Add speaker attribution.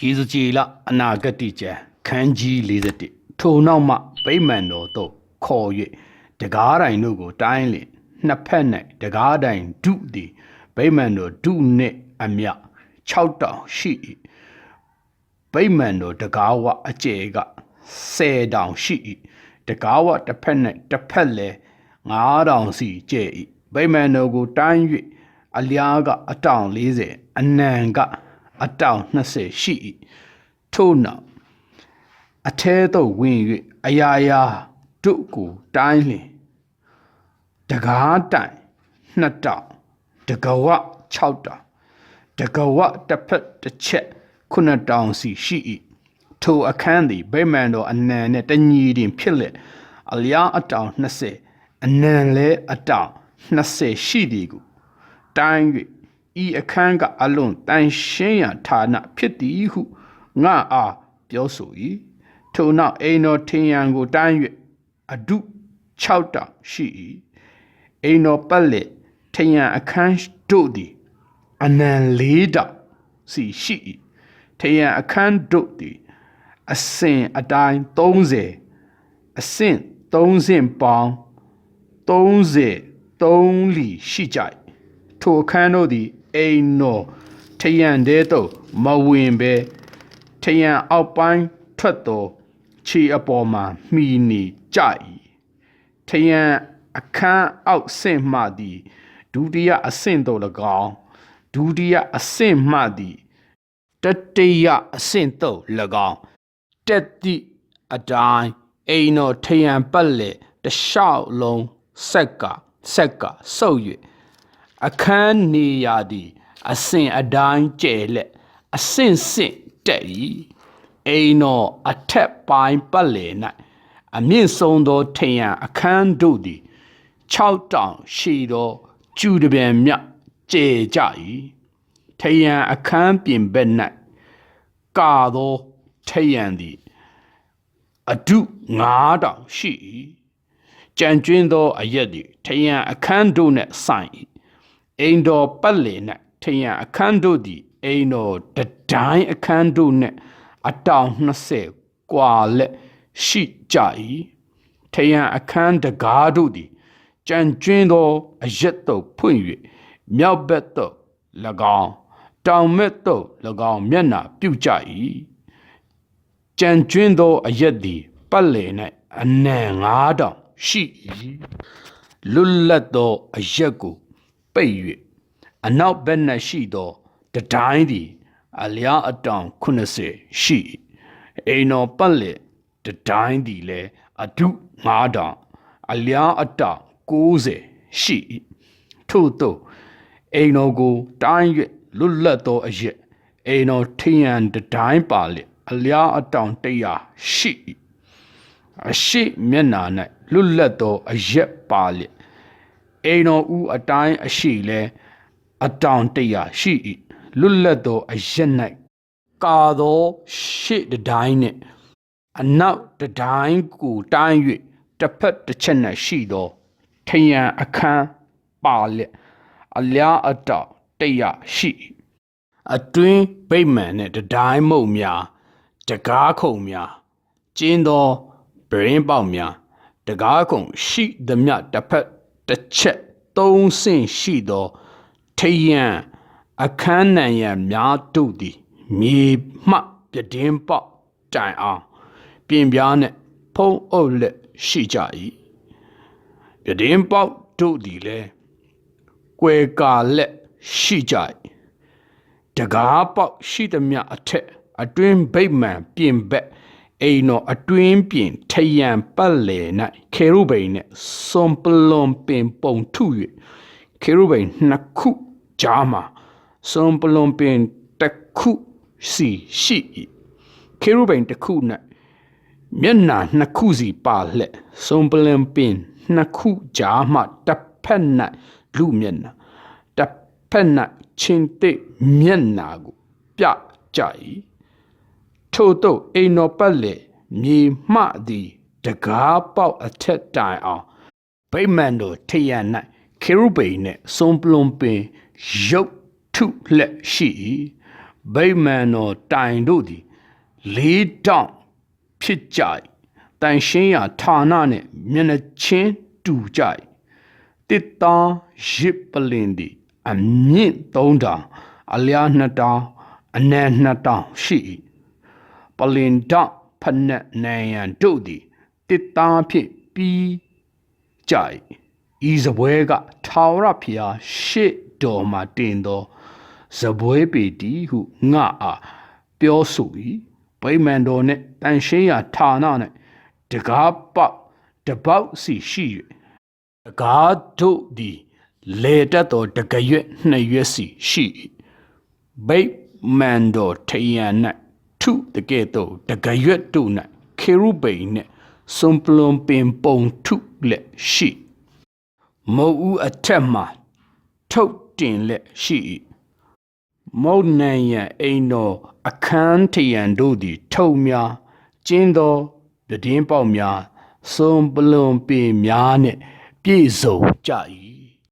Speaker 1: ရေစကြည်လအနာဂတိကျမ်းခန်းကြီး41ထိုနောက်မှဗိမာန်တော်သို့ခေါ်၍တကားတိုင်တို့ကိုတိုင်းလင်နှစ်ဖက်၌တကားတိုင်ဒုသည်ဗိမာန်တော်ဒုနှင့်အမြ6တောင်ရှိ၏ဗိမာန်တော်တကားဝအကျယ်က10တောင်ရှိ၏တကားဝတစ်ဖက်၌တစ်ဖက်လည်း9တောင်စီကျဲ၏ဗိမာန်တော်ကိုတိုင်း၍အလျားကအတောင်40အနံက အတောင်20ရှိ၏ထို့နောက်အထဲသို့ဝင်၍အရာရာတို့ကိုတိုင်းလျင်တကားတိုင်နှစ်တောင်တကဝ6တောင်တကဝတစ်ဖက်တစ်ချက်ခုနှစ်တောင်စီရှိ၏ထိုအခန်းသည်ဗိမာန်တော်အနံနှင့်တညီတွင်ဖြစ်လက်အလျားအတောင်20အနံလည်းအတောင်20ရှိသည်ကိုတိုင်း၍ ဤအခန်းကအလွန်တန်ရှင်းရာဌာနဖြစ်သည်ဟုငါအားပြောဆို၏ထိုနောက်အိမ်တော်ထင်ရန်ကိုတိုင်း၍အဒု6တောင်ရှိ၏အိမ်တော်ပတ်လက်ထင်ရန်အခန်းတို့သည်အနံ၄တောင်စီရှိ၏ထင်ရန်အခန်းတို့သည်အစင်အတိုင်း30အစင်30ပေါင်း33လီရှိကြ၏ထိုအခန်းတို့သည် အိမ်တော်ထရန်တဲသို့မဝင်ဘဲထရန်အောက်ပိုင်းထွက်သောခြေအပေါ်မှမှီနေကြ၏ထရန်အခန်းအောက်ဆင့်မှသည်ဒုတိယအဆင့်သို့၎င်းဒုတိယအဆင့်မှသည်တတိယအဆင့်သို့၎င်းတက်သည့်အတိုင်းအိမ်တော်ထရန်ပတ်လေတလျှောက်လုံးဆက်ကဆက်ကဆုပ်၍ အခန်းနေရာသည်အစင်အတိုင်းကျဲလက်အစင်စင်တက်၏အိမ်တော်အထက်ပိုင်းပတ်လေ၌အမြင့်ဆုံးသောထရန်အခန်းတို့သည်6တောင်ရှိသောကျူတပြန်မြကျဲကြ၏ထရန်အခန်းပြင်ဘက်၌ကာသောထရန်သည်အဒု9တောင်ရှိ၏ကြံကျွင်းသောအရက်သည်ထယံအခန်းတို့နှင့်ဆိုင်၏ အိမ်တော်ပတ်လည်၌ထယံအခန်းတို့သည်အိမ်တော်တတိုင်းအခန်းတို့နှင့်အတောင်20กว่าလက်ရှိကြ၏ထယံအခန်းတကားတို့သည်ကြံကျွင်းသောအရက်သို့ဖွင့်၍မြောက်ဘက်သို့၎င်းတောင်ဘက်သို့၎င်းမျက်နှာပြုကြ၏ကြံကျွင်းသောအရက်သည်ပတ်လည်၌အနံငါးတောင်ရှိ၏လွတ်လပ်သောအရက်ကို ပိတ်၍အနောက်ဘက်၌ရှိသောတတိုင်းသည်အလျားအတောင်80ရှိ၏အိမ်တော်ပတ်လည်တတိုင်းသည်လည်းအဒု9တောင်အလျားအတောင်90ရှိ၏ထို့သောအိမ်တော်ကိုတိုင်း၍လွတ်လပ်သောအရက်အိမ်တော်ထင်းရန်တတိုင်းပါလေအလျားအတောင်100ရှိ၏အရှိမျက်နာ၌လွတ်လပ်သောအရက်ပါလေ အိမ်တော်ဦးအတိုင်းအရှိလဲအတောင်100ရှိ၏လွတ်လပ်သောအရက်၌ကာသောရှေ့တတိုင်းနှင့်အနောက်တတိုင်းကိုတိုင်း၍တစ်ဖက်တစ်ချက်၌ရှိသောထယံအခန်းပါလေအလျားအတောင်100ရှိ၏အတွင်းဗိမာန်နှင့်တတိုင်းမုတ်များတကားခုံများကျင်းသောဗရင်ပေါက်များတကားခုံရှိသမျှတစ်ဖက် တစ်ချက်သုံးဆင့်ရှိသောထယံအခန်းနံရံများတို့သည်မြေမှပြတင်းပေါက်တိုင်အောင်ပြင်ပြားနှင့်ဖုံးအုပ်လက်ရှိကြ၏ပြတင်းပေါက်တို့သည်လည်းကွယ်ကာလက်ရှိကြ၏တကားပေါက်ရှိသမျှအထက်အတွင်းဗိမာန်ပြင်ဘက် အိမ်တော်အတွင်းပြင်ထယံပတ်လည်၌ခေရုဗိမ်နှင့်စွန်ပလွန်ပင်ပုံထု၍ခေရုဗိမ်နှစ်ခုကြားမှာစွန်ပလွန်ပင်တစ်ခုစီရှိ၏ခေရုဗိမ်တစ်ခု၌မျက်နှာနှစ်ခုစီပါလက်စွန်ပလွန်ပင်နှစ်ခုကြားမှတစ်ဖက်၌လူမျက်နှာတစ်ဖက်၌ချင်းတိတ်မျက်နှာကိုပြကြ၏ ထို့သောအိမ်တော်ပတ်လေမြေမှသည်တကားပေါက်အထက်တိုင်အောင်ဗိမာန်တော်ထရန်၌ခေရုဗိမ်နှင့်စွန်ပလွန်ပင်ရုပ်ထုလက်ရှိ၏ဗိမာန်တော်တိုင်တို့သည်လေးတောင်ဖြစ်ကြ၏တန်ရှင်းရာဌာနနှင့်မျက်နှာချင်းတူကြ၏တစ်သားရစ်ပလင်သည်အမြင့်သုံးတောင်အလျားနှစ်တောင်အနံနှစ်တောင်ရှိ၏ ပလင်တောင်ဖက်နက်နံရန်တို့သည်တစ်သားဖြင့်ပြီးကြ၏ဤစပွဲကထာဝရဘုရားရှေ့တော်မှာတင်သောစပွဲပေတီဟုငါအားပြောဆို၏ဗိမာန်တော်နှင့်တန်ရှင်းရာဌာန၌တကားပေါက်တပေါက်စီရှိ၍တကားတို့သည်လေတက်သောတကရွက်နှစ်ရွက်စီရှိ၏ဗိမာန်တော်ထယံ၌ ထုတကဲ့သို့တကရွက်တို့၌ခေရုဗိမ်နှင့်စွန်ပလွန်ပင်ပုံထုလက်ရှိ၏မုတ်ဦးအထက်မှထုတ်တင်လက်ရှိ၏မုတ်နံရန်အိမ်တော်အခန်းထရန်တို့သည် ထုံများကျင်းသောတည်င်းပေါက်များစွန်ပလွန်ပင်များနှင့် ပြည့်စုံကြ၏